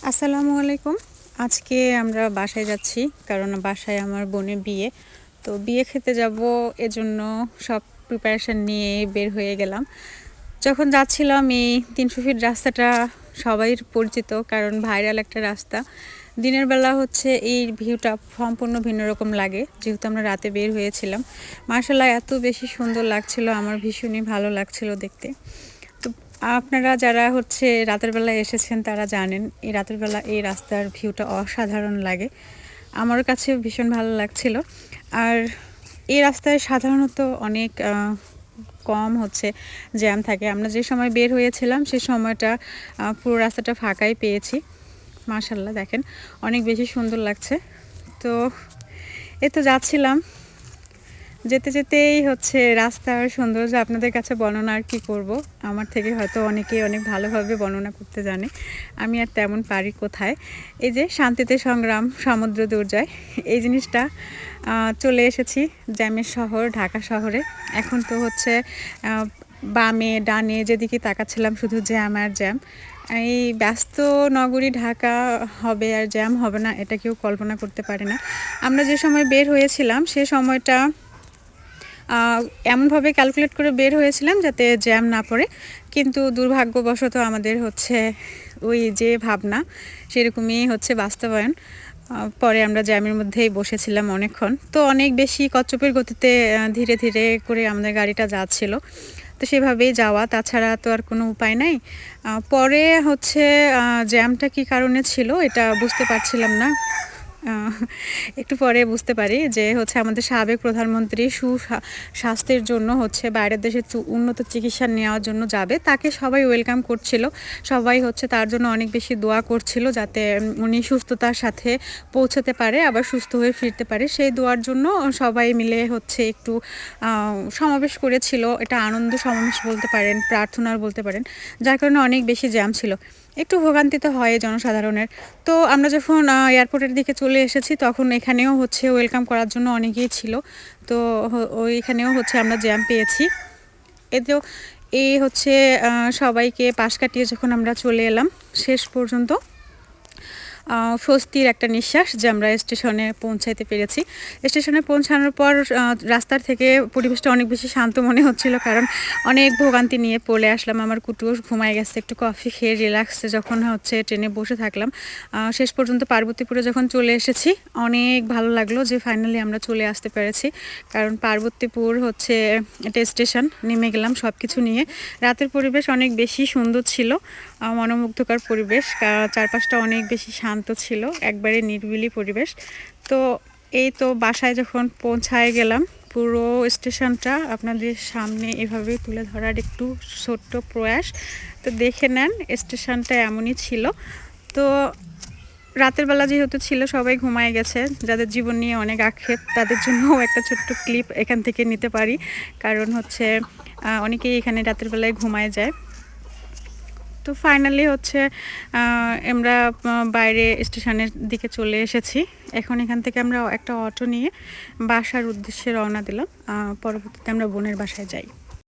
আসসালামু আলাইকুম। আজকে আমরা বাসায় যাচ্ছি, কারণ বাসায় আমার বোনের বিয়ে। তো বিয়ে খেতে যাব এজন্য সব প্রিপারেশান নিয়ে বের হয়ে গেলাম। যখন যাচ্ছিলাম, এই তিনশো ফিট রাস্তাটা সবাই পরিচিত, কারণ ভাইরাল একটা রাস্তা। দিনের বেলা হচ্ছে এই ভিউটা সম্পূর্ণ ভিন্ন রকম লাগে, যেহেতু আমরা রাতে বের হয়েছিলাম। মার্শাল্লাহ এত বেশি সুন্দর লাগছিল, আমার ভীষণই ভালো লাগছিল দেখতে। আপনারা যারা হচ্ছে রাতের বেলা এসেছেন, তারা জানেন এই রাতের বেলা এই রাস্তার ভিউটা অসাধারণ লাগে। আমার কাছে ভীষণ ভালো লাগছিল। আর এই রাস্তায় সাধারণত অনেক কম হচ্ছে জ্যাম থাকে। আমরা যে সময় বের হয়েছিলাম, সে সময়টা পুরো রাস্তাটা ফাঁকাই পেয়েছি। মাশাল্লাহ দেখেন অনেক বেশি সুন্দর লাগছে। তো এ তো যাচ্ছিলাম। যেতে যেতেই হচ্ছে রাস্তার সৌন্দর্য, আপনাদের কাছে বর্ণনা আর কি করব? আমার থেকে হয়তো অনেকেই অনেক ভালোভাবে বর্ণনা করতে জানে। আমি আর তেমন পারি কোথায়? এই যে শান্তিতে সংগ্রাম, সমুদ্র দুর্জয়, এই জিনিসটা চলে এসেছি জ্যামের শহর, ঢাকা শহরে। এখন তো হচ্ছে বামে, ডানে যেদিকে তাকাচ্ছিলাম শুধু জ্যাম আর জ্যাম। এই ব্যস্ত নগরী ঢাকা হবে আর জ্যাম হবে না, এটা কেউ কল্পনা করতে পারে না। আমরা যে সময় বের হয়েছিলাম, সে সময়টা এমনভাবে ক্যালকুলেট করে বের হয়েছিলাম যাতে জ্যাম না পড়ে। কিন্তু দুর্ভাগ্যবশত আমাদের হচ্ছে ওই যে ভাবনা, সেরকমই হচ্ছে বাস্তবায়ন। পরে আমরা জ্যামের মধ্যেই বসেছিলাম অনেকক্ষণ। তো অনেক বেশি কচ্ছপের গতিতে ধীরে ধীরে করে আমাদের গাড়িটা যাচ্ছিল। তো সেভাবেই যাওয়া, তাছাড়া তো আর কোনো উপায় নাই। পরে হচ্ছে জ্যামটা কী কারণে ছিল এটা বুঝতে পারছিলাম না। একটু পরে বুঝতে পারি যে হচ্ছে আমাদের সাবেক প্রধানমন্ত্রী সুস্বাস্থ্যের জন্য হচ্ছে বাইরের দেশে উন্নত চিকিৎসা নেওয়ার জন্য যাবে। তাকে সবাই ওয়েলকাম করছিল। সবাই হচ্ছে তার জন্য অনেক বেশি দোয়া করছিল যাতে উনি সুস্থতার সাথে পৌঁছাতে পারে, আবার সুস্থ হয়ে ফিরতে পারে। সেই দোয়ার জন্য সবাই মিলে হচ্ছে একটু সমাবেশ করেছিল। এটা আনন্দ সমাবেশ বলতে পারেন, প্রার্থনার বলতে পারেন, যার কারণে অনেক বেশি জ্যাম ছিল। একটু ভোগান্তিতে হয় জনসাধারণের। তো আমরা যখন এয়ারপোর্টের দিকে চলে এসেছি, তখন এখানেও হচ্ছে ওয়েলকাম করার জন্য অনেকেই ছিল। তো ওইখানেও হচ্ছে আমরা জ্যাম পেয়েছি। এতেও এই হচ্ছে সবাইকে পাশ কাটিয়ে যখন আমরা চলে এলাম, শেষ পর্যন্ত স্বস্তির একটা নিঃশ্বাস যে আমরা স্টেশনে পৌঁছাইতে পেরেছি। স্টেশনে পৌঁছানোর পর রাস্তার থেকে পরিবেশটা অনেক বেশি শান্ত মনে হচ্ছিল কারণ অনেক ভোগান্তি নিয়ে পড়ে আসলাম। আমার কুটুও ঘুমায় গেছে, একটু কফি খেয়ে রিল্যাক্সে যখন হচ্ছে ট্রেনে বসে থাকলাম। শেষ পর্যন্ত পার্বতীপুরে যখন চলে এসেছি, অনেক ভালো লাগল যে ফাইনালি আমরা চলে আসতে পেরেছি। কারণ পার্বতীপুর হচ্ছে এটা স্টেশন নেমে গেলাম সব কিছু নিয়ে। রাতের পরিবেশ অনেক বেশি সুন্দর ছিল। মনোমুগ্ধকর পরিবেশ। চারপাশটা অনেক বেশি শান্ত ছিল, একবারে নির্বিলি পরিবেশ। তো এই তো বাসায় যখন পৌঁছায় গেলাম, পুরো স্টেশনটা আপনাদের সামনে এভাবে তুলে ধরার একটু ছোট্ট প্রয়াস। তো দেখে নেন, স্টেশনটা এমনই ছিল। তো রাতের বেলা যেহেতু ছিল, সবাই ঘুমায় গেছে। যাদের জীবন নিয়ে অনেক আক্ষেপ, তাদের জন্য একটা ছোট্ট ক্লিপ এখান থেকে নিতে পারি। কারণ হচ্ছে অনেকেই এখানে রাতের বেলায় ঘুমায় যায়। তো ফাইনালি হচ্ছে আমরা বাইরে স্টেশনের দিকে চলে এসেছি। এখন এখান থেকে আমরা একটা অটো নিয়ে বাসার উদ্দেশ্যে রওনা দিলাম। পরবর্তীতে আমরা বোনের বাসায় যাই।